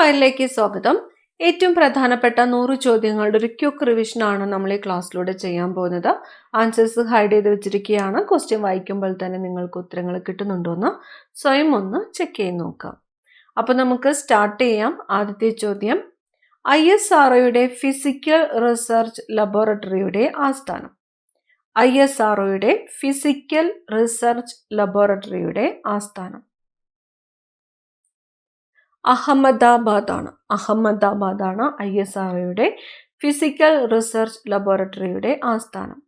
ഫയലിലേക്ക് സ്വാഗതം. ഏറ്റവും പ്രധാനപ്പെട്ട നൂറ് ചോദ്യങ്ങളുടെ ഒരു ക്യുക്ക് റിവിഷൻ ആണ് നമ്മൾ ഈ ക്ലാസ്സിലൂടെ ചെയ്യാൻ പോകുന്നത്. ആൻസേഴ്സ് ഹൈഡ് ചെയ്ത് വെച്ചിരിക്കുകയാണ്. ക്വസ്റ്റ്യൻ വായിക്കുമ്പോൾ തന്നെ നിങ്ങൾക്ക് ഉത്തരങ്ങൾ കിട്ടുന്നുണ്ടോയെന്ന് സ്വയം ഒന്ന് ചെക്ക് ചെയ്ത് നോക്കാം. അപ്പോൾ നമുക്ക് സ്റ്റാർട്ട് ചെയ്യാം. ആദ്യത്തെ ചോദ്യം. ഐ എസ് ആർഒയുടെ ഫിസിക്കൽ റിസർച്ച് ലബോറട്ടറിയുടെ ആസ്ഥാനം. ഐ എസ് ആർഒയുടെ ഫിസിക്കൽ റിസർച്ച് ലബോറട്ടറിയുടെ ആസ്ഥാനം. അഹമ്മദാബാദാണ്. അഹമ്മദാബാദാണ് ഐ എസ് ആർഒയുടെ ഫിസിക്കൽ റിസർച്ച് ലബോറട്ടറിയുടെ ആസ്ഥാനം.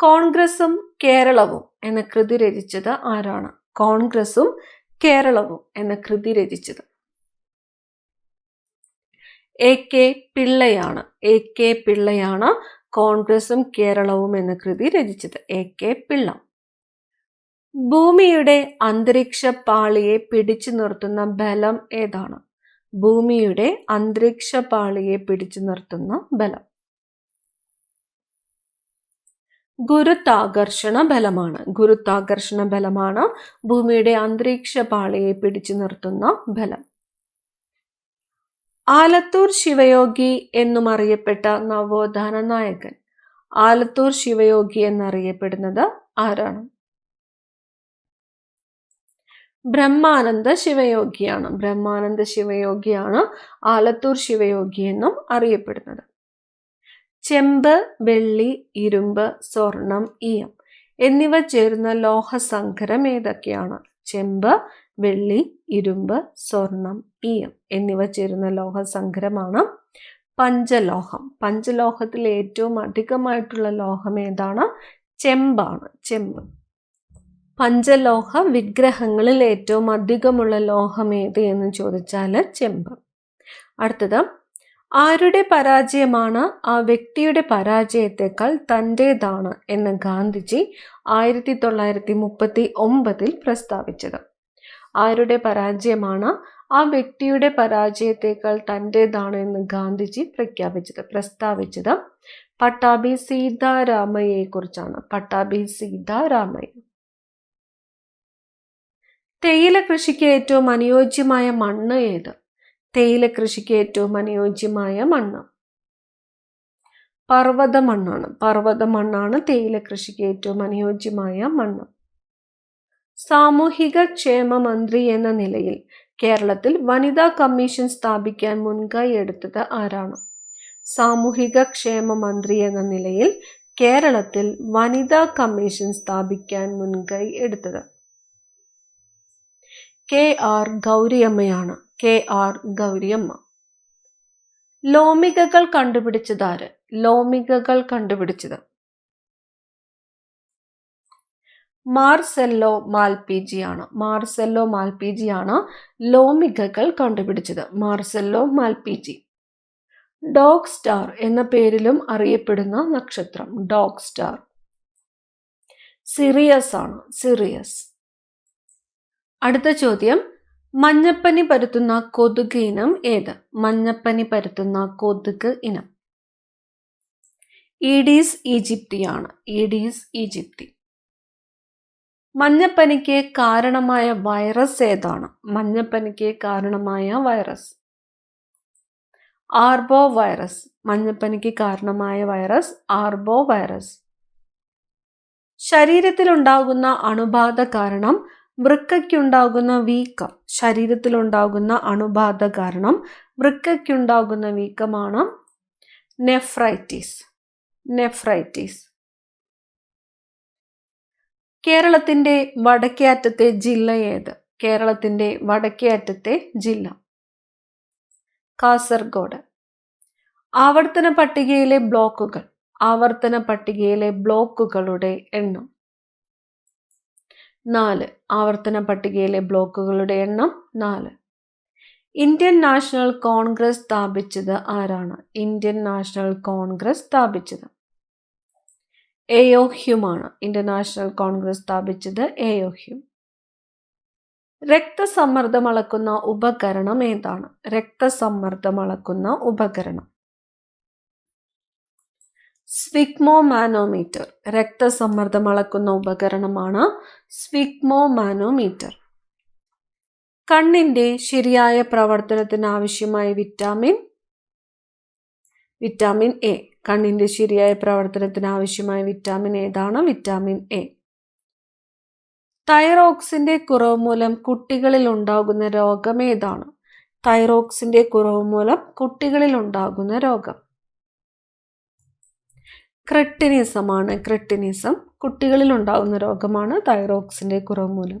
കോൺഗ്രസും കേരളവും എന്ന കൃതി രചിച്ചത് ആരാണ്? കോൺഗ്രസും കേരളവും എന്ന കൃതി രചിച്ചത്. എ കെ പിള്ളയാണ്. എ കെ പിള്ളയാണ് കോൺഗ്രസും കേരളവും എന്ന കൃതി രചിച്ചത്. A K Pillai. ഭൂമിയുടെ അന്തരീക്ഷ പാളിയെ പിടിച്ചു നിർത്തുന്ന ബലം ഏതാണ്? ഭൂമിയുടെ അന്തരീക്ഷ പാളിയെ പിടിച്ചു നിർത്തുന്ന ബലം. ഗുരുത്താകർഷണ ബലമാണ്. ഗുരുത്താകർഷണ ബലമാണ് ഭൂമിയുടെ അന്തരീക്ഷ പാളിയെ പിടിച്ചു നിർത്തുന്ന ബലം. ആലത്തൂർ ശിവയോഗി എന്നും അറിയപ്പെട്ട നവോത്ഥാന നായകൻ. ആലത്തൂർ ശിവയോഗി എന്നറിയപ്പെടുന്നത് ആരാണ്? ബ്രഹ്മാനന്ദ ശിവയോഗിയാണ്. ബ്രഹ്മാനന്ദ ശിവയോഗിയാണ് ആലത്തൂർ ശിവയോഗി എന്നും അറിയപ്പെടുന്നത്. ചെമ്പ് വെള്ളി ഇരുമ്പ് സ്വർണം ഈയം എന്നിവ ചേരുന്ന ലോഹസങ്കരം ഏതൊക്കെയാണ്? ചെമ്പ് വെള്ളി ഇരുമ്പ് സ്വർണം ഈയം എന്നിവ ചേരുന്ന ലോഹസങ്കരമാണ് പഞ്ചലോഹം. പഞ്ചലോഹത്തിൽ ഏറ്റവും അധികമായിട്ടുള്ള ലോഹം ഏതാണ്? ചെമ്പാണ്. ചെമ്പ്. പഞ്ചലോഹ വിഗ്രഹങ്ങളിൽ ഏറ്റവും അധികമുള്ള ലോഹം ഏത് എന്ന് ചോദിച്ചാൽ ചെമ്പ്. അടുത്തത് ആരുടെ പരാജയമാണ്? ആ വ്യക്തിയുടെ പരാജയത്തെക്കാൾ തന്റേതാണ് എന്ന് ഗാന്ധിജി ആയിരത്തി തൊള്ളായിരത്തി മുപ്പത്തി ഒമ്പതിൽ പ്രസ്താവിച്ചത്. ആരുടെ പരാജയമാണ്? ആ വ്യക്തിയുടെ പരാജയത്തെക്കാൾ തന്റേതാണ് എന്ന് ഗാന്ധിജി പ്രഖ്യാപിച്ചത്. പ്രസ്താവിച്ചത് പട്ടാഭി സീതാരാമയെ കുറിച്ചാണ്. പട്ടാഭി സീതാരാമയ്യ തേയില കൃഷിക്ക് ഏറ്റവും അനുയോജ്യമായ മണ്ണ് ഏത്? തേയില കൃഷിക്ക് ഏറ്റവും അനുയോജ്യമായ മണ്ണ്. പർവത മണ്ണാണ്. പർവത മണ്ണാണ് തേയില കൃഷിക്ക് ഏറ്റവും അനുയോജ്യമായ മണ്ണ്. സാമൂഹിക ക്ഷേമ മന്ത്രി എന്ന നിലയിൽ കേരളത്തിൽ വനിതാ കമ്മീഷൻ സ്ഥാപിക്കാൻ മുൻകൈ എടുത്തത് ആരാണ്? സാമൂഹിക ക്ഷേമ മന്ത്രി എന്ന നിലയിൽ കേരളത്തിൽ വനിതാ കമ്മീഷൻ സ്ഥാപിക്കാൻ മുൻകൈ എടുത്തത് കെ ആർ ഗൗരിയമ്മയാണ്. K R Gouriamma. ലോമികകൾ കണ്ടുപിടിച്ചതാര് ലോമികകൾ കണ്ടുപിടിച്ചത്. മാർസെല്ലോ മാൽപിജി ആണ് മാർസെല്ലോ മാൽപിജി ആണ് ലോമികകൾ കണ്ടുപിടിച്ചത്. മാർസെല്ലോ മാൽപിജി. ഡോഗ് സ്റ്റാർ എന്ന പേരിലും അറിയപ്പെടുന്ന നക്ഷത്രം. Dog star. സിറിയസ് ആണ്. സിറിയസ്. അടുത്ത ചോദ്യം. മഞ്ഞപ്പനി പരത്തുന്ന കൊതുക് ഇനം ഏത്? മഞ്ഞപ്പനി പരത്തുന്ന കൊതുക് ഇനം. ഈഡീസ് ഈജിപ്തിയാണ് ഈഡീസ് ഈജിപ്തി മഞ്ഞപ്പനിക്ക് കാരണമായ വൈറസ് ഏതാണ്? മഞ്ഞപ്പനിക്ക് കാരണമായ വൈറസ് ആർബോ വൈറസ് മഞ്ഞപ്പനിക്ക് കാരണമായ വൈറസ് ആർബോ വൈറസ് ശരീരത്തിലുണ്ടാകുന്ന അണുബാധ കാരണം വൃക്കയ്ക്കുണ്ടാകുന്ന വീക്കം ശരീരത്തിലുണ്ടാകുന്ന അണുബാധ കാരണം വൃക്കയ്ക്കുണ്ടാകുന്ന വീക്കമാണ് നെഫ്രൈറ്റിസ്. നെഫ്രൈറ്റിസ്. കേരളത്തിന്റെ വടക്കേ അറ്റത്തെ ജില്ല ഏത്? കേരളത്തിന്റെ വടക്കേ അറ്റത്തെ ജില്ല. കാസർഗോഡ്. ആവർത്തന പട്ടികയിലെ ബ്ലോക്കുകൾ. ആവർത്തന പട്ടികയിലെ ബ്ലോക്കുകളുടെ എണ്ണം. നാല്. ആവർത്തന പട്ടികയിലെ ബ്ലോക്കുകളുടെ എണ്ണം നാല്. ഇന്ത്യൻ നാഷണൽ കോൺഗ്രസ് സ്ഥാപിച്ചത് ആരാണ്? ഇന്ത്യൻ നാഷണൽ കോൺഗ്രസ് സ്ഥാപിച്ചത് എയോഹ്യുമാണ് ഇന്ത്യൻ നാഷണൽ കോൺഗ്രസ് സ്ഥാപിച്ചത് എയോഹ്യും രക്തസമ്മർദ്ദം അളക്കുന്ന ഉപകരണം ഏതാണ്? രക്തസമ്മർദ്ദം അളക്കുന്ന ഉപകരണം. സ്വിഗ്മോ മാനോമീറ്റർ രക്തസമ്മർദ്ദം അളക്കുന്ന ഉപകരണമാണ് സ്വിഗ്മോ മാനോമീറ്റർ കണ്ണിന്റെ ശരിയായ പ്രവർത്തനത്തിന് ആവശ്യമായ വിറ്റാമിൻ വിറ്റാമിൻ എ. കണ്ണിന്റെ ശരിയായ പ്രവർത്തനത്തിന് ആവശ്യമായ വിറ്റാമിൻ ഏതാണ്? Vitamin A. തൈറോക്സിന്റെ കുറവ് മൂലം കുട്ടികളിൽ ഉണ്ടാകുന്ന രോഗം ഏതാണ്? തൈറോക്സിന്റെ കുറവ് മൂലം കുട്ടികളിൽ ഉണ്ടാകുന്ന രോഗം. ക്രെട്ടിനിസമാണ്. ക്രെട്ടിനിസം കുട്ടികളിൽ ഉണ്ടാകുന്ന രോഗമാണ് തൈറോക്സിന്റെ കുറവ് മൂലം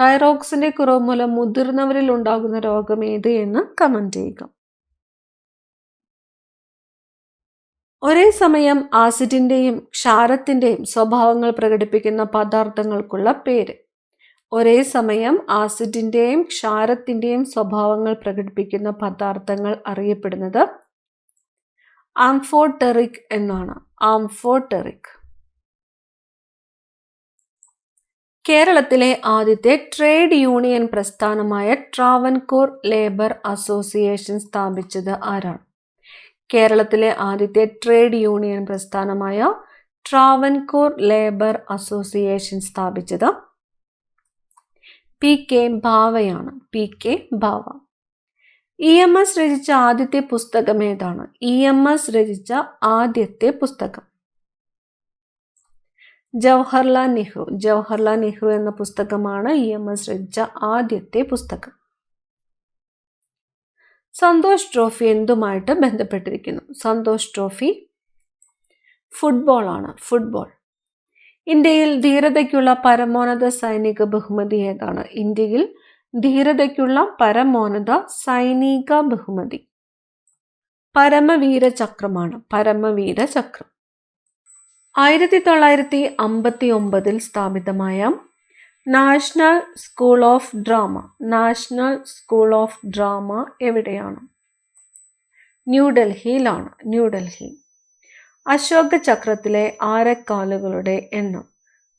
തൈറോക്സിന്റെ കുറവ് മൂലം മുതിർന്നവരിൽ ഉണ്ടാകുന്ന രോഗം ഏത് എന്ന് കമന്റ് ചെയ്യുക. ഒരേ സമയം ആസിഡിന്റെയും ക്ഷാരത്തിന്റെയും സ്വഭാവങ്ങൾ പ്രകടിപ്പിക്കുന്ന പദാർത്ഥങ്ങൾക്കുള്ള പേര്. ഒരേ സമയം ആസിഡിന്റെയും ക്ഷാരത്തിന്റെയും സ്വഭാവങ്ങൾ പ്രകടിപ്പിക്കുന്ന പദാർത്ഥങ്ങൾ അറിയപ്പെടുന്നത് ആംഫോട്ടെറിക് എന്നാണ്. ആംഫോടെറിക് കേരളത്തിലെ ആദ്യത്തെ ട്രേഡ് യൂണിയൻ പ്രസ്ഥാനമായ ട്രാവൻകൂർ ലേബർ അസോസിയേഷൻ സ്ഥാപിച്ചത് ആരാണ്? കേരളത്തിലെ ആദ്യത്തെ ട്രേഡ് യൂണിയൻ പ്രസ്ഥാനമായ ട്രാവൻകൂർ ലേബർ അസോസിയേഷൻ സ്ഥാപിച്ചത് P K ഭാവയാണ് P K Bava E M S രചിച്ച ആദ്യത്തെ പുസ്തകം ഏതാണ്? ഇ എം എസ് രചിച്ച ആദ്യത്തെ പുസ്തകം. ജവഹർലാൽ നെഹ്റു. ജവഹർലാൽ നെഹ്റു എന്ന പുസ്തകമാണ് ഇ എം എസ് രചിച്ച ആദ്യത്തെ പുസ്തകം. സന്തോഷ് ട്രോഫി എന്തുമായിട്ട് ബന്ധപ്പെട്ടിരിക്കുന്നു? സന്തോഷ് ട്രോഫി ഫുട്ബോൾ ആണ് ഫുട്ബോൾ. ഇന്ത്യയിൽ ധീരതയ്ക്കുള്ള പരമോന്നത സൈനിക ബഹുമതി ഏതാണ്? ഇന്ത്യയിൽ ധീരതയ്ക്കുള്ള പരമോന്നത സൈനിക ബഹുമതി. പരമവീര ചക്രമാണ്. പരമവീര ചക്രം. ആയിരത്തി തൊള്ളായിരത്തി അമ്പത്തി ഒമ്പതിൽ സ്ഥാപിതമായ national school of drama. National school of drama എവിടെയാണ്? ന്യൂഡൽഹിയിലാണ്. ന്യൂഡൽഹി. അശോക ചക്രത്തിലെ ആരക്കാലുകളുടെ എണ്ണം.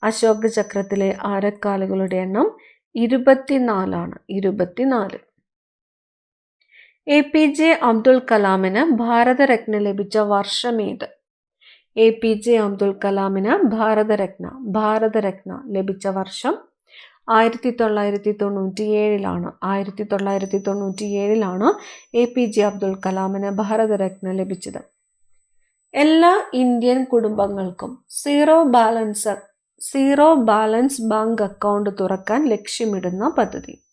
അശോക ചക്രത്തിലെ ആരക്കാലുകളുടെ എണ്ണം ഇരുപത്തിനാലാണ്. ഇരുപത്തിനാല്. എ പി ജെ അബ്ദുൽ കലാമിന് ഭാരതരത്ന ലഭിച്ച വർഷമേത് എ പി ജെ അബ്ദുൽ കലാമിന് ഭാരതരത്ന ഭാരതരത്ന ലഭിച്ച വർഷം ആയിരത്തി തൊള്ളായിരത്തി തൊണ്ണൂറ്റി ഏഴിലാണ് ആയിരത്തി തൊള്ളായിരത്തി തൊണ്ണൂറ്റി ഏഴിലാണ് എ പി ജെ അബ്ദുൽ കലാമിന് ഭാരതരത്ന ലഭിച്ചത്. എല്ലാ ഇന്ത്യൻ കുടുംബങ്ങൾക്കും zero balance zero balance bank account തുറക്കാൻ ലക്ഷ്യമിടുന്ന പദ്ധതി.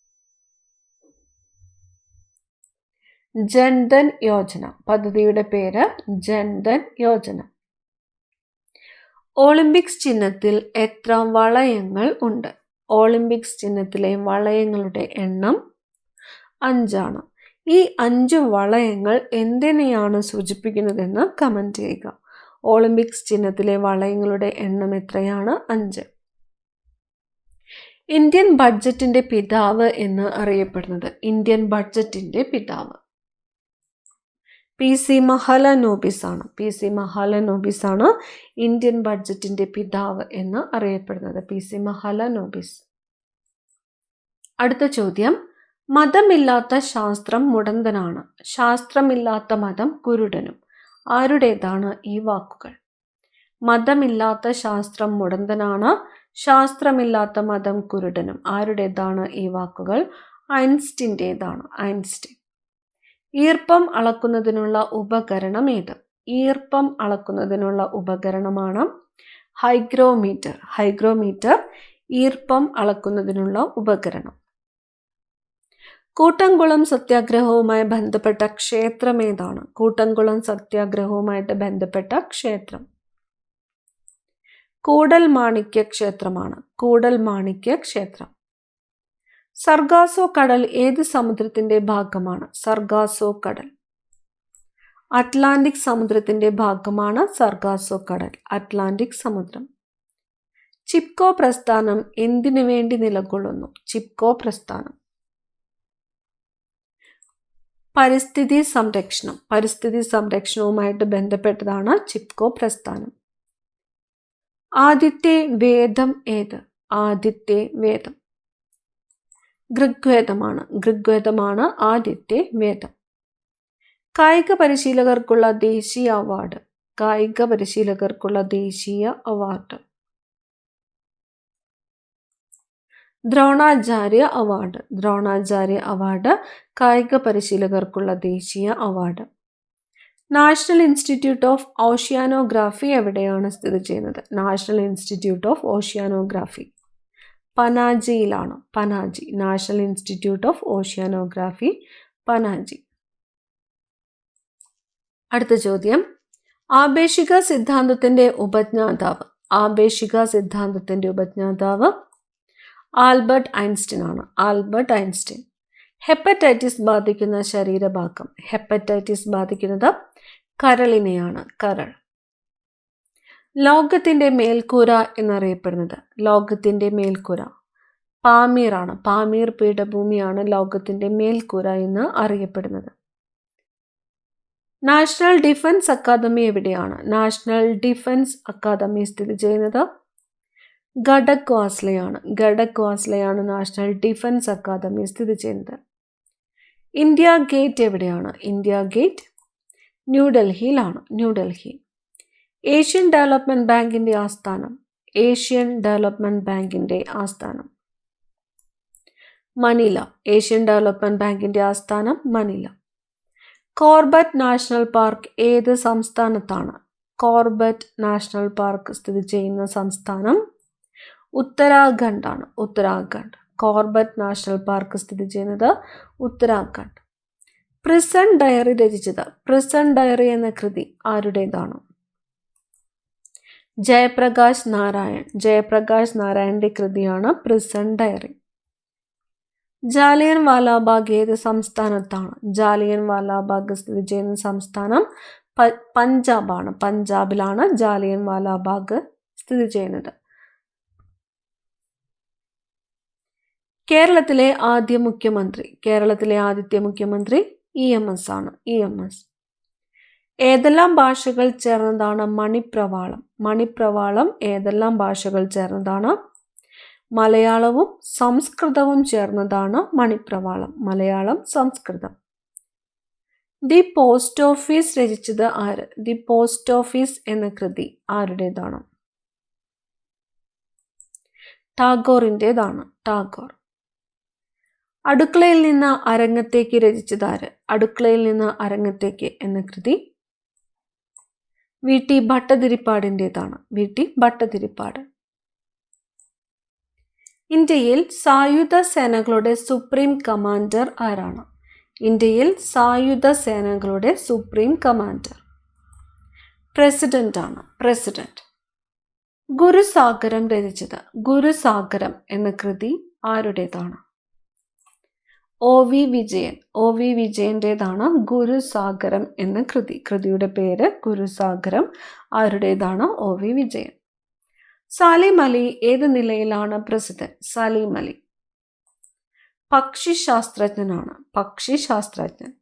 ജൻധൻ യോജന. പദ്ധതിയുടെ പേര് ജൻധൻ യോജന. ഒളിമ്പിക്സ് ചിഹ്നത്തിൽ എത്ര വളയങ്ങൾ ഉണ്ട്? ഒളിമ്പിക്സ് ചിഹ്നത്തിലെ വളയങ്ങളുടെ എണ്ണം അഞ്ചാണ്. ഈ അഞ്ച് വളയങ്ങൾ എന്തിനെയാണ് സൂചിപ്പിക്കുന്നതെന്ന് കമന്റ് ചെയ്യുക. ഒളിമ്പിക്സ് ചിഹ്നത്തിലെ വളയങ്ങളുടെ എണ്ണം എത്രയാണ്? അഞ്ച്. ഇന്ത്യൻ ബഡ്ജറ്റിന്റെ പിതാവ് എന്ന് അറിയപ്പെടുന്നത് ഇന്ത്യൻ ബഡ്ജറ്റിന്റെ പിതാവ്. പി സി മഹലനോബിസ് ആണ്. പി സി മഹലനോബിസ് ആണ് ഇന്ത്യൻ ബഡ്ജറ്റിന്റെ പിതാവ് എന്ന് അറിയപ്പെടുന്നത്. P C Mahalanobis. അടുത്ത ചോദ്യം. മതമില്ലാത്ത ശാസ്ത്രം മുടന്തനാണ്. ശാസ്ത്രമില്ലാത്ത മതം കുരുടനും. ആരുടേതാണ് ഈ വാക്കുകൾ? മതമില്ലാത്ത ശാസ്ത്രം മുടന്തനാണ് ശാസ്ത്രമില്ലാത്ത മതം കുരുടനും. ആരുടേതാണ് ഈ വാക്കുകൾ? ഐൻസ്റ്റിന്റെതാണ് ഐൻസ്റ്റിൻ. ഈർപ്പം അളക്കുന്നതിനുള്ള ഉപകരണം ഏത്? ഈർപ്പം അളക്കുന്നതിനുള്ള ഉപകരണമാണ് ഹൈഗ്രോമീറ്റർ. ഹൈഗ്രോമീറ്റർ ഈർപ്പം അളക്കുന്നതിനുള്ള ഉപകരണം. കൂട്ടംകുളം സത്യാഗ്രഹവുമായി ബന്ധപ്പെട്ട ക്ഷേത്രം ഏതാണ്? കൂട്ടംകുളം സത്യാഗ്രഹവുമായിട്ട് ബന്ധപ്പെട്ട ക്ഷേത്രം. കൂടൽ മാണിക്യ ക്ഷേത്രമാണ്. കൂടൽ മാണിക്യ ക്ഷേത്രം. സർഗാസോ കടൽ ഏത് സമുദ്രത്തിന്റെ ഭാഗമാണ്? സർഗാസോ കടൽ. അറ്റ്ലാന്റിക് സമുദ്രത്തിന്റെ ഭാഗമാണ് സർഗാസോ കടൽ അറ്റ്ലാന്റിക് സമുദ്രം. ചിപ്കോ പ്രസ്ഥാനം എന്തിനു വേണ്ടി നിലകൊള്ളുന്നു? ചിപ്കോ പ്രസ്ഥാനം. പരിസ്ഥിതി സംരക്ഷണം. പരിസ്ഥിതി സംരക്ഷണവുമായിട്ട് ബന്ധപ്പെട്ടതാണ് ചിപ്കോ പ്രസ്ഥാനം. ആദ്യത്തെ വേദം ഏത്? ആദ്യത്തെ വേദം. ഋഗ്വേദമാണ്. ഋഗ്വേദമാണ് ആദ്യത്തെ വേദം. കായിക പരിശീലകർക്കുള്ള ദേശീയ അവാർഡ്. കായിക പരിശീലകർക്കുള്ള ദേശീയ award. Dronacharya award. Dronacharya award കായിക പരിശീലകർക്കുള്ള ദേശീയ award. National institute of oceanography എവിടെയാണ് സ്ഥിതി ചെയ്യുന്നത്? National institute of oceanography. പനാജിയിലാണ്. Panaji. National institute of oceanography Panaji. അടുത്ത ചോദ്യം. ആപേക്ഷിക സിദ്ധാന്തത്തിന്റെ ഉപജ്ഞാതാവ്. ആപേക്ഷിക സിദ്ധാന്തത്തിന്റെ ഉപജ്ഞാതാവ് ആൽബർട്ട് ഐൻസ്റ്റീൻ ആണ് ആൽബർട്ട് ഐൻസ്റ്റീൻ. ഹെപ്പറ്റൈറ്റിസ് ബാധിക്കുന്ന ശരീരഭാഗം. ഹെപ്പറ്റൈറ്റിസ് ബാധിക്കുന്നത് കരളിനെയാണ്. കരൾ. ലോകത്തിന്റെ മേൽക്കൂര എന്നറിയപ്പെടുന്നത്. ലോകത്തിന്റെ മേൽക്കൂര. പാമീറാണ്. പാമീർ പീഠഭൂമിയാണ് ലോകത്തിന്റെ മേൽക്കൂര എന്ന് അറിയപ്പെടുന്നത്. നാഷണൽ ഡിഫൻസ് അക്കാദമി എവിടെയാണ്? നാഷണൽ ഡിഫൻസ് അക്കാദമി സ്ഥിതി ചെയ്യുന്നത് ഖഡക് വാസ്ലയാണ് ഘടക് വാസ്ലയാണ് നാഷണൽ ഡിഫൻസ് അക്കാദമി സ്ഥിതി ചെയ്യുന്നത്. ഇന്ത്യ ഗേറ്റ് എവിടെയാണ്? ഇന്ത്യ ഗേറ്റ് ന്യൂഡൽഹിയിലാണ് ന്യൂഡൽഹി ഏഷ്യൻ ഡെവലപ്മെന്റ് ബാങ്കിന്റെ ആസ്ഥാനം. ഏഷ്യൻ ഡെവലപ്മെന്റ് ബാങ്കിന്റെ ആസ്ഥാനം. മനില. ഏഷ്യൻ ഡെവലപ്മെന്റ് ബാങ്കിന്റെ ആസ്ഥാനം മനില. കോർബറ്റ് നാഷണൽ പാർക്ക് ഏത് സംസ്ഥാനത്താണ്? കോർബറ്റ് നാഷണൽ പാർക്ക് സ്ഥിതി ചെയ്യുന്ന സംസ്ഥാനം ഉത്തരാഖണ്ഡ് ആണ് ഉത്തരാഖണ്ഡ്. കോർബറ്റ് നാഷണൽ പാർക്ക് സ്ഥിതി ചെയ്യുന്നത് ഉത്തരാഖണ്ഡ്. പ്രിസൺ ഡയറി രചിച്ചത്. പ്രിസൺ ഡയറി എന്ന കൃതി ആരുടേതാണ്? ജയപ്രകാശ് നാരായൺ. ജയപ്രകാശ് നാരായണന്റെ കൃതിയാണ് പ്രിസൺ ഡയറി. ജാലിയൻ വാലാബാഗ് ഏത് സംസ്ഥാനത്താണ്? ജാലിയൻ വാലാബാഗ് സ്ഥിതി ചെയ്യുന്ന സംസ്ഥാനം പഞ്ചാബാണ്. പഞ്ചാബിലാണ് ജാലിയൻ വാലാബാഗ് സ്ഥിതി ചെയ്യുന്നത്. കേരളത്തിലെ ആദ്യ മുഖ്യമന്ത്രി കേരളത്തിലെ ആദ്യത്തെ മുഖ്യമന്ത്രി ഇ എം എസ് ആണ്. E M S. ഏതെല്ലാം ഭാഷകൾ ചേർന്നതാണ് മണിപ്രവാളം? മണിപ്രവാളം ഏതെല്ലാം ഭാഷകൾ ചേർന്നതാണ്? മലയാളവും സംസ്കൃതവും ചേർന്നതാണ് Manipravalam. Malayalam Sanskrit. The post office രചിച്ചത് ആര്? ദി പോസ്റ്റ് ഓഫീസ് എന്ന കൃതി ആരുടേതാണ്? ടാഗോറിന്റെതാണ് ടാഗോർ. അടുക്കളയിൽ നിന്ന് അരങ്ങത്തേക്ക് രചിച്ചതാര്? അടുക്കളയിൽ നിന്ന് അരങ്ങത്തേക്ക് എന്ന കൃതി വി ടി ഭട്ടതിരിപ്പാടിന്റെതാണ് വി ടി ഭട്ടതിരിപ്പാട്. ഇന്ത്യയിൽ സായുധ സേനകളുടെ സുപ്രീം കമാൻഡർ ആരാണ്? ഇന്ത്യയിൽ സായുധ സേനകളുടെ സുപ്രീം കമാൻഡർ പ്രസിഡന്റ് ആണ് പ്രസിഡന്റ്. ഗുരുസാഗരം രചിച്ചത്. ഗുരുസാഗരം എന്ന കൃതി ആരുടേതാണ്? O V Vijayan. O V വിജയന്റെതാണ് Gurusagaram എന്ന കൃതി. കൃതിയുടെ പേര് ഗുരുസാഗരം. ആരുടേതാണ്? O V Vijayan. Salim Ali ഏത് നിലയിലാണ് പ്രസിദ്ധൻ? സാലിം അലി പക്ഷിശാസ്ത്രജ്ഞനാണ്. പക്ഷിശാസ്ത്രജ്ഞൻ.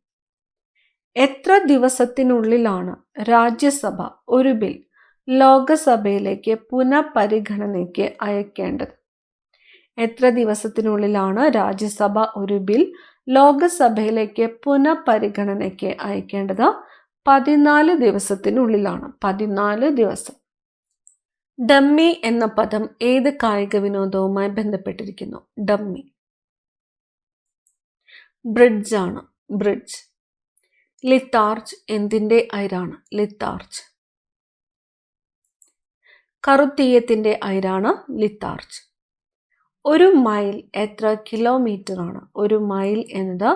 എത്ര ദിവസത്തിനുള്ളിലാണ് രാജ്യസഭ ഒരു ബിൽ ലോകസഭയിലേക്ക് പുനഃപരിഗണനയ്ക്ക് അയക്കേണ്ടത്? എത്ര ദിവസത്തിനുള്ളിലാണ് രാജ്യസഭ ഒരു ബിൽ ലോകസഭയിലേക്ക് പുനഃപരിഗണനയ്ക്ക് അയക്കേണ്ടത്? പതിനാല് ദിവസത്തിനുള്ളിലാണ്. പതിനാല് ദിവസം. ഡമ്മി എന്ന പദം ഏത് കായിക വിനോദവുമായി ബന്ധപ്പെട്ടിരിക്കുന്നു? ഡമ്മി. ബ്രിഡ്ജ് ആണ്. ബ്രിഡ്ജ്. ലിത്താർജ് എന്തിന്റെ അയരാണ്? ലിത്താർജ്. കറുത്തീയത്തിന്റെ അയരാണ് ലിത്താർജ്. ഒരു മൈൽ എത്ര കിലോമീറ്റർ ആണ് ഒരു മൈൽ എന്നത്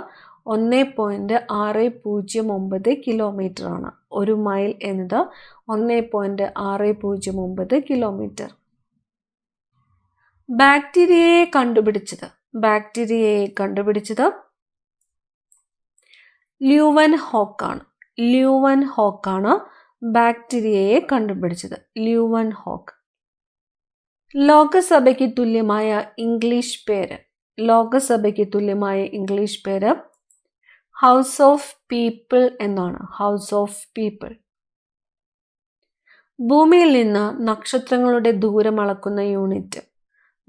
ഒന്ന് പോയിന്റ് ആറ് പൂജ്യം ഒമ്പത് കിലോമീറ്റർ ആണ് ഒരു മൈൽ എന്നത് ഒന്ന് പോയിന്റ് ആറ് പൂജ്യം ഒമ്പത് കിലോമീറ്റർ. ബാക്ടീരിയയെ കണ്ടുപിടിച്ചത്. ബാക്ടീരിയയെ കണ്ടുപിടിച്ചത് ല്യൂവൻ ഹോക്കാണ്. ല്യൂവൻ ഹോക്കാണ് ബാക്ടീരിയയെ കണ്ടുപിടിച്ചത്. Leeuwen hoc. ലോകസഭയ്ക്ക് തുല്യമായ ഇംഗ്ലീഷ് പേര്. ലോകസഭയ്ക്ക് തുല്യമായ ഇംഗ്ലീഷ് പേര് ഹൗസ് ഓഫ് പീപ്പിൾ എന്നാണ്. ഹൗസ് ഓഫ് പീപ്പിൾ ഭൂമിയിൽ നിന്ന് നക്ഷത്രങ്ങളുടെ ദൂരം അളക്കുന്ന യൂണിറ്റ്.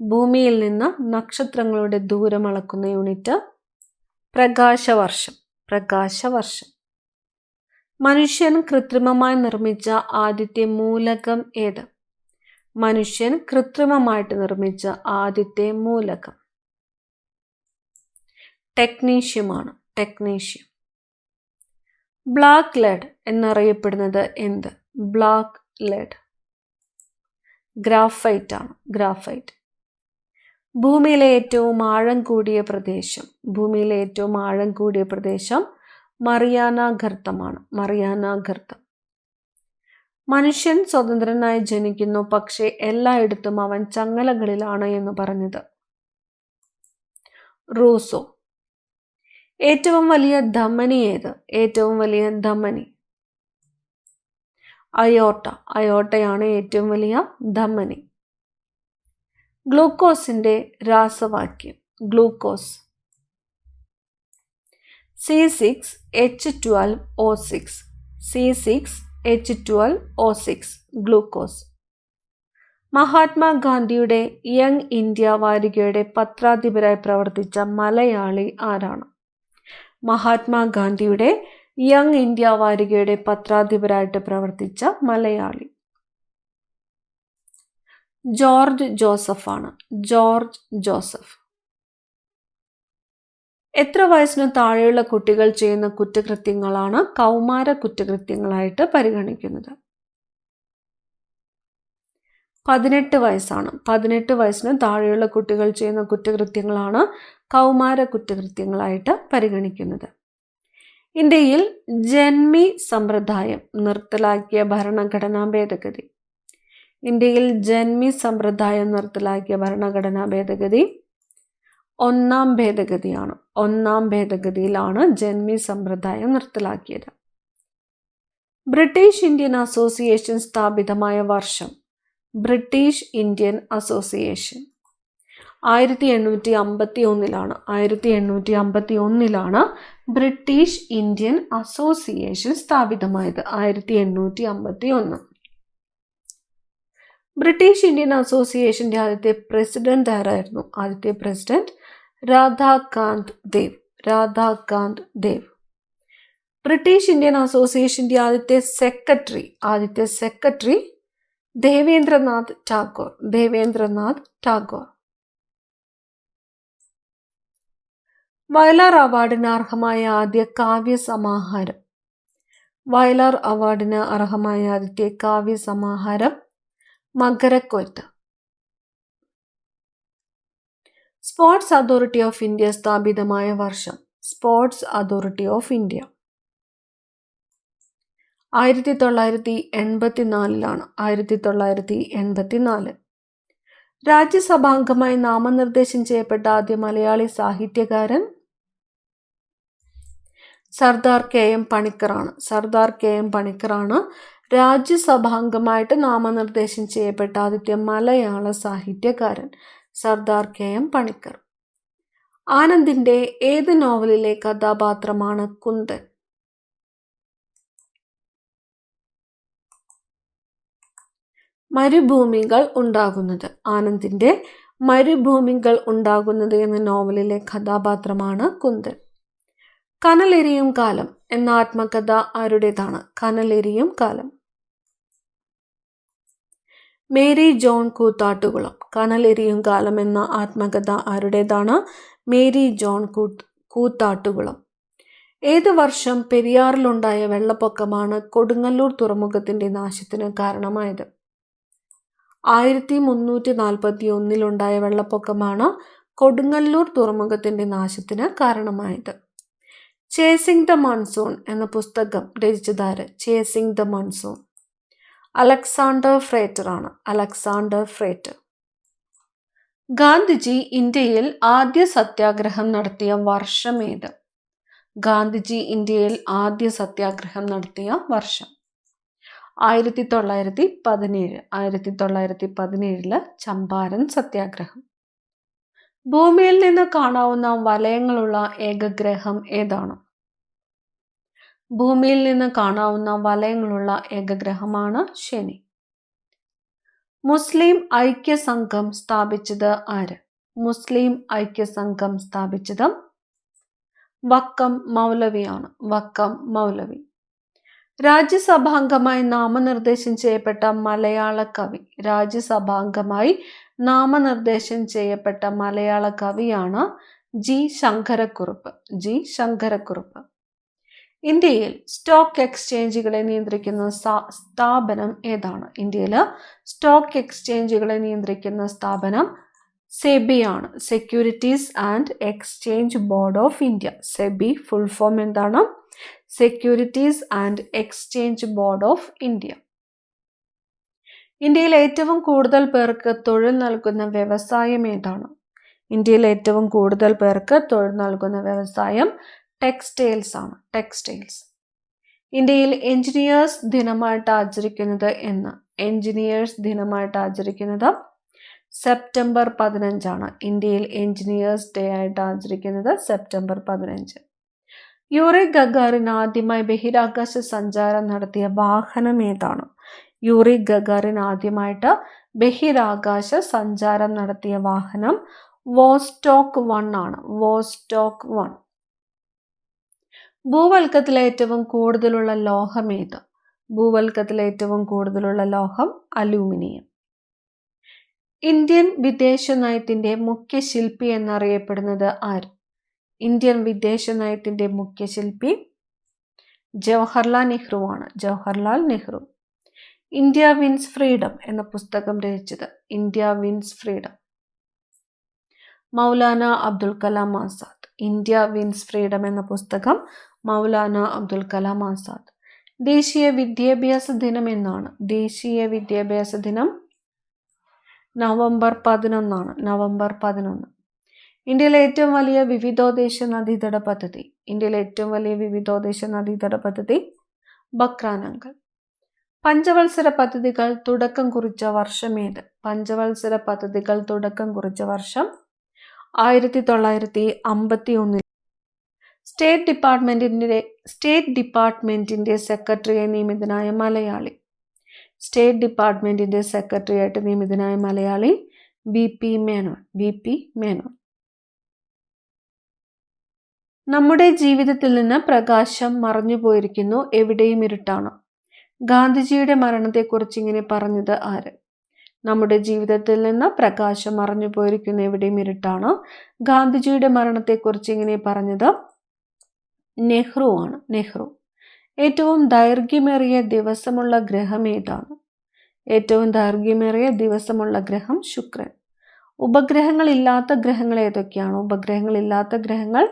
ഭൂമിയിൽ നിന്ന് നക്ഷത്രങ്ങളുടെ ദൂരം അളക്കുന്ന യൂണിറ്റ് പ്രകാശവർഷം. പ്രകാശവർഷം. മനുഷ്യൻ കൃത്രിമമായി നിർമ്മിച്ച ആദ്യത്തെ മൂലകം ഏത്? മനുഷ്യൻ കൃത്രിമമായിട്ട് നിർമ്മിച്ച ആദ്യത്തെ മൂലകം. ടെക്നീഷ്യമാണ്. ടെക്നീഷ്യം. ബ്ലാക്ക് ലെഡ് എന്നറിയപ്പെടുന്നത് എന്ത്? Black lead. ഗ്രാഫൈറ്റ് ആണ് ഗ്രാഫൈറ്റ്. ഭൂമിയിലെ ഏറ്റവും ആഴം കൂടിയ പ്രദേശം. ഭൂമിയിലെ ഏറ്റവും ആഴം കൂടിയ പ്രദേശം മറിയാന ഗർത്തമാണ് മറിയാന ഗർത്തം മനുഷ്യൻ സ്വതന്ത്രനായി ജനിക്കുന്നു പക്ഷേ എല്ലായിടത്തും അവൻ ചങ്ങലകളിലാണ് എന്ന് പറഞ്ഞത്. റൂസോ. ഏറ്റവും വലിയ ധമനി ഏത്? ഏറ്റവും വലിയ ധമനി. അയോട്ട. അയോട്ടയാണ് ഏറ്റവും വലിയ ധമനി. ഗ്ലൂക്കോസിന്റെ രാസവാക്യം. Glucose. C six H twelve O six. C six H twelve O six glucose മഹാത്മാഗാന്ധിയുടെ യങ് ഇന്ത്യ വാരികയുടെ പത്രാധിപരായി പ്രവർത്തിച്ച മലയാളി ആരാണ്? മഹാത്മാഗാന്ധിയുടെ യങ് ഇന്ത്യ വാരികയുടെ പത്രാധിപരായിട്ട് പ്രവർത്തിച്ച മലയാളി. ജോർജ് ജോസഫാണ്. George Joseph. എത്ര വയസ്സിന് താഴെയുള്ള കുട്ടികൾ ചെയ്യുന്ന കുറ്റകൃത്യങ്ങളാണ് കൗമാര കുറ്റകൃത്യങ്ങളായിട്ട് പരിഗണിക്കുന്നത്. പതിനെട്ട് വയസ്സാണ്. പതിനെട്ട് വയസ്സിന് താഴെയുള്ള കുട്ടികൾ ചെയ്യുന്ന കുറ്റകൃത്യങ്ങളാണ് കൗമാര കുറ്റകൃത്യങ്ങളായിട്ട് പരിഗണിക്കുന്നത്. ഇന്ത്യയിൽ ജന്മി സമ്പ്രദായം നിർത്തലാക്കിയ ഭരണഘടനാ ഭേദഗതി. ഇന്ത്യയിൽ ജന്മി സമ്പ്രദായം നിർത്തലാക്കിയ ഭരണഘടനാ ഭേദഗതി ഒന്നാം ഭേദഗതിയാണ്. ഒന്നാം ഭേദഗതിയിലാണ് ജന്മി സമ്പ്രദായം നിർത്തലാക്കിയത്. ബ്രിട്ടീഷ് ഇന്ത്യൻ അസോസിയേഷൻ സ്ഥാപിതമായ വർഷം. British Indian association. ആയിരത്തി എണ്ണൂറ്റി അമ്പത്തി ഒന്നിലാണ് ആയിരത്തി എണ്ണൂറ്റി അമ്പത്തി ഒന്നിലാണ് ബ്രിട്ടീഷ് ഇന്ത്യൻ അസോസിയേഷൻ സ്ഥാപിതമായത്. ആയിരത്തി എണ്ണൂറ്റി അമ്പത്തി ഒന്ന് ബ്രിട്ടീഷ് ഇന്ത്യൻ അസോസിയേഷന്റെ ആദ്യത്തെ പ്രസിഡന്റ് ആരായിരുന്നു ആദ്യത്തെ president Radhakant Dev Radhakant Dev. British Indian അസോസിയേഷന്റെ ആദ്യത്തെ സെക്രട്ടറി ആദ്യത്തെ സെക്രട്ടറി ദേവേന്ദ്രനാഥ് ടാഗോർ ദേവേന്ദ്രനാഥ് ടാഗോർ. വയലാർ അവാർഡിന് അർഹമായ ആദ്യ കാവ്യ സമാഹാരം വയലാർ അവാർഡിന് അർഹമായ ആദ്യത്തെ കാവ്യ സമാഹാരം Makarakkoythu sports authority of India സ്ഥാപിതമായ വർഷം. സ്പോർട്സ് അതോറിറ്റി ഓഫ് ഇന്ത്യ ആയിരത്തി തൊള്ളായിരത്തി എൺപത്തിനാലിലാണ് ആയിരത്തി തൊള്ളായിരത്തി എൺപത്തിനാല് രാജ്യസഭാംഗമായി നാമനിർദ്ദേശം ചെയ്യപ്പെട്ട ആദ്യ മലയാളി സാഹിത്യകാരൻ സർദാർ കെ എം പണിക്കറാണ്. സർദാർ കെ എം പണിക്കറാണ് രാജ്യസഭാംഗമായിട്ട് നാമനിർദ്ദേശം ചെയ്യപ്പെട്ട ആദ്യത്തെ മലയാള സാഹിത്യകാരൻ. Sardar K M Panikkar. ആനന്ദിന്റെ ഏത് നോവലിലെ കഥാപാത്രമാണ് കുന്തൻ മരുഭൂമികൾ ഉണ്ടാകുന്നത്. ആനന്ദിന്റെ മരുഭൂമികൾ ഉണ്ടാകുന്നത് എന്ന നോവലിലെ കഥാപാത്രമാണ് കുന്തൻ കനലെരിയും കാലം എന്ന ആത്മകഥ ആരുടേതാണ്? കനലെരിയും കാലം. Mary John Koothattukulam. കനലെരിയും കാലം എന്ന ആത്മകഥ ആരുടേതാണ്? മേരി ജോൺ കൂത്ത് കൂത്താട്ടുകുളം. ഏത് വർഷം പെരിയാറിലുണ്ടായ വെള്ളപ്പൊക്കമാണ് കൊടുങ്ങല്ലൂർ തുറമുഖത്തിന്റെ നാശത്തിന് കാരണമായത്? ആയിരത്തി മുന്നൂറ്റി നാൽപ്പത്തി ഒന്നിലുണ്ടായ വെള്ളപ്പൊക്കമാണ് കൊടുങ്ങല്ലൂർ തുറമുഖത്തിന്റെ നാശത്തിന് കാരണമായത്. ചേസിംഗ് ദ മൺസൂൺ എന്ന പുസ്തകം രചിച്ചതാര്? Chasing the monsoon. Alexander Frater ആണ്. അലക്സാണ്ടർ ഫ്രേറ്റർ ഗാന്ധിജി ഇന്ത്യയിൽ ആദ്യ സത്യാഗ്രഹം നടത്തിയ വർഷം ഏത്? ഗാന്ധിജി ഇന്ത്യയിൽ ആദ്യ സത്യാഗ്രഹം നടത്തിയ വർഷം. ആയിരത്തി തൊള്ളായിരത്തി പതിനേഴ് ആയിരത്തി തൊള്ളായിരത്തി പതിനേഴിൽ ചമ്പാരൻ സത്യാഗ്രഹം. ഭൂമിയിൽ നിന്ന് കാണാവുന്ന വലയങ്ങളുള്ള ഏകഗ്രഹം ഏതാണ്? ഭൂമിയിൽ നിന്ന് കാണാവുന്ന വലയങ്ങളുള്ള ഏകഗ്രഹമാണ് ശനി. മുസ്ലിം ഐക്യ സംഘം സ്ഥാപിച്ചത് ആര്? മുസ്ലിം ഐക്യ സംഘം സ്ഥാപിച്ചത് വക്കം മൗലവിയാണ് വക്കം മൗലവി. രാജ്യസഭാംഗമായി നാമനിർദ്ദേശം ചെയ്യപ്പെട്ട മലയാള കവി രാജ്യസഭാംഗമായി നാമനിർദ്ദേശം ചെയ്യപ്പെട്ട മലയാള കവിയാണ് ജി ശങ്കരക്കുറുപ്പ്. ജി ശങ്കരക്കുറുപ്പ്. ഇന്ത്യയിൽ സ്റ്റോക്ക് എക്സ്ചേഞ്ചുകളെ നിയന്ത്രിക്കുന്ന സ്ഥാപനം ഏതാണ്? ഇന്ത്യയിൽ സ്റ്റോക്ക് എക്സ്ചേഞ്ചുകളെ നിയന്ത്രിക്കുന്ന സ്ഥാപനം സെബി ആണ്. Securities and exchange board of India. SEBI full form എന്താണ്? Securities and exchange board of India. ഇന്ത്യയിൽ ഏറ്റവും കൂടുതൽ പേർക്ക് തൊഴിൽ നൽകുന്ന വ്യവസായം ഏതാണ്? ഇന്ത്യയിൽ ഏറ്റവും കൂടുതൽ പേർക്ക് തൊഴിൽ നൽകുന്ന വ്യവസായം ടെക്സ്റ്റൈൽസ് ആണ് ടെക്സ്റ്റൈൽസ് ഇന്ത്യയിൽ എഞ്ചിനീയേഴ്സ് ദിനമായിട്ട് ആചരിക്കുന്നത് എന്ന് എഞ്ചിനീയേഴ്സ് ദിനമായിട്ട് ആചരിക്കുന്നത് സെപ്റ്റംബർ പതിനഞ്ചാണ്. ഇന്ത്യയിൽ എഞ്ചിനീയേഴ്സ് ഡേ ആയിട്ട് ആചരിക്കുന്നത് സെപ്റ്റംബർ പതിനഞ്ച്. യൂറി ഗഗാറിൻ ആദ്യമായി ബഹിരാകാശ സഞ്ചാരം നടത്തിയ വാഹനം ഏതാണ്? യൂറി ഗഗാറിൻ ആദ്യമായിട്ട് ബഹിരാകാശ സഞ്ചാരം നടത്തിയ വാഹനം വോസ്റ്റോക്ക് വൺ ആണ്. Vostok one. ഭൂവൽക്കത്തിൽ ഏറ്റവും കൂടുതലുള്ള ലോഹം ഏത്? ഭൂവൽക്കത്തിൽ ഏറ്റവും കൂടുതലുള്ള ലോഹം അലൂമിനിയം. ഇന്ത്യൻ വിദേശ നയത്തിന്റെ മുഖ്യ ശില്പി എന്നറിയപ്പെടുന്നത് ആര്? ഇന്ത്യൻ വിദേശ നയത്തിന്റെ മുഖ്യ ശില്പി ജവഹർലാൽ നെഹ്റു ആണ്. Jawaharlal Nehru. India wins freedom എന്ന പുസ്തകം രചിച്ചത് India wins freedom. Maulana Abdul Kalam Azad. India wins freedom എന്ന പുസ്തകം മൗലാന അബ്ദുൽ കലാം ആസാദ്. ദേശീയ വിദ്യാഭ്യാസ ദിനം എന്നാണ്. ദേശീയ വിദ്യാഭ്യാസ ദിനം നവംബർ പതിനൊന്നാണ്. നവംബർ പതിനൊന്ന്. ഇന്ത്യയിലെ ഏറ്റവും വലിയ വിവിധോദ്ദേശ നദീതട പദ്ധതി. ഇന്ത്യയിലെ ഏറ്റവും വലിയ വിവിധോദ്ദേശ നദീതട പദ്ധതി ബക്രാനങ്കൽ പഞ്ചവത്സര പദ്ധതികൾ തുടക്കം കുറിച്ച വർഷമേത് പഞ്ചവത്സര പദ്ധതികൾ തുടക്കം കുറിച്ച വർഷം ആയിരത്തി തൊള്ളായിരത്തി അമ്പത്തി ഒന്നിൽ സ്റ്റേറ്റ് ഡിപ്പാർട്ട്മെന്റിന്റെ സ്റ്റേറ്റ് ഡിപ്പാർട്ട്മെന്റിന്റെ സെക്രട്ടറിയെ നിയമിതനായ മലയാളി. സ്റ്റേറ്റ് ഡിപ്പാർട്ട്മെന്റിന്റെ സെക്രട്ടറി ആയിട്ട് നിയമിതനായ Malayali B P Menon B P Menon. നമ്മുടെ ജീവിതത്തിൽ നിന്ന് പ്രകാശം മറഞ്ഞു പോയിരിക്കുന്നു എവിടെയും ഇരുട്ടാണ്. ഗാന്ധിജിയുടെ മരണത്തെക്കുറിച്ച് ഇങ്ങനെ പറഞ്ഞത് ആര്? നമ്മുടെ ജീവിതത്തിൽ നിന്ന് പ്രകാശം മറഞ്ഞു പോയിരിക്കുന്നു എവിടെയും ഇരുട്ടാണ്. ഗാന്ധിജിയുടെ മരണത്തെക്കുറിച്ച് ഇങ്ങനെ പറഞ്ഞത് നെഹ്റു ആണ്. നെഹ്റു. ഏറ്റവും ദൈർഘ്യമേറിയ ദിവസമുള്ള ഗ്രഹം ഏതാണ്? ഏറ്റവും ദൈർഘ്യമേറിയ ദിവസമുള്ള ഗ്രഹം ശുക്രൻ. ഉപഗ്രഹങ്ങളില്ലാത്ത ഗ്രഹങ്ങൾ ഏതൊക്കെയാണ്? ഉപഗ്രഹങ്ങളില്ലാത്ത ഗ്രഹങ്ങൾ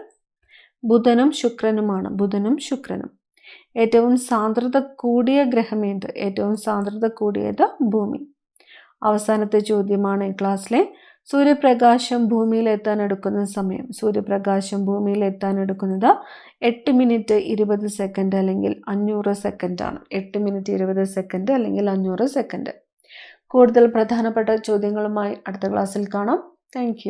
ബുധനും ശുക്രനുമാണ്. ബുധനും ശുക്രനും. ഏറ്റവും സാന്ദ്രത കൂടിയ ഗ്രഹം ഏറ്റവും സാന്ദ്രത കൂടിയത് ഭൂമി. അവസാനത്തെ ചോദ്യമാണ് ഈ ക്ലാസ്സിലെ സൂര്യപ്രകാശം ഭൂമിയിൽ എത്താൻ എടുക്കുന്ന സമയം. സൂര്യപ്രകാശം ഭൂമിയിൽ എത്താൻ എടുക്കുന്നത് എട്ട് മിനിറ്റ് ഇരുപത് സെക്കൻഡ് അല്ലെങ്കിൽ അഞ്ഞൂറ് സെക്കൻഡാണ്. എട്ട് മിനിറ്റ് ഇരുപത് സെക്കൻഡ് അല്ലെങ്കിൽ അഞ്ഞൂറ് സെക്കൻഡ്. കൂടുതൽ പ്രധാനപ്പെട്ട ചോദ്യങ്ങളുമായി അടുത്ത ക്ലാസ്സിൽ കാണാം. താങ്ക്